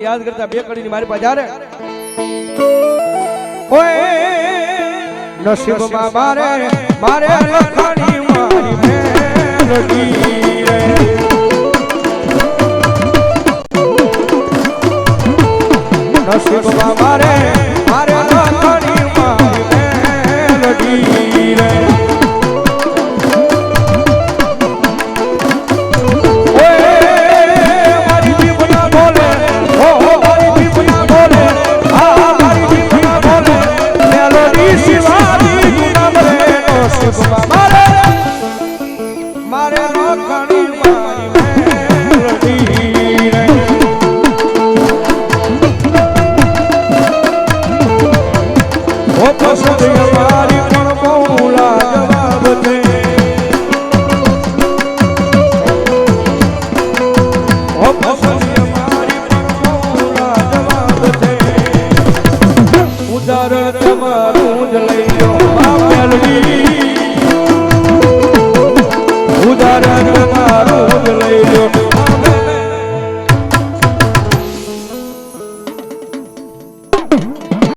યાદ કરતા બે કડીની મારી પાસે જ્યારે ઓય નસીબમાં મારે મારે લખાણી મારી મેલડી રે નસીબમાં મારે મારે લખાણી ઉદાહરણ તમારું જ લઈ લો ઉદાહરણ તમારું જ લઈ લો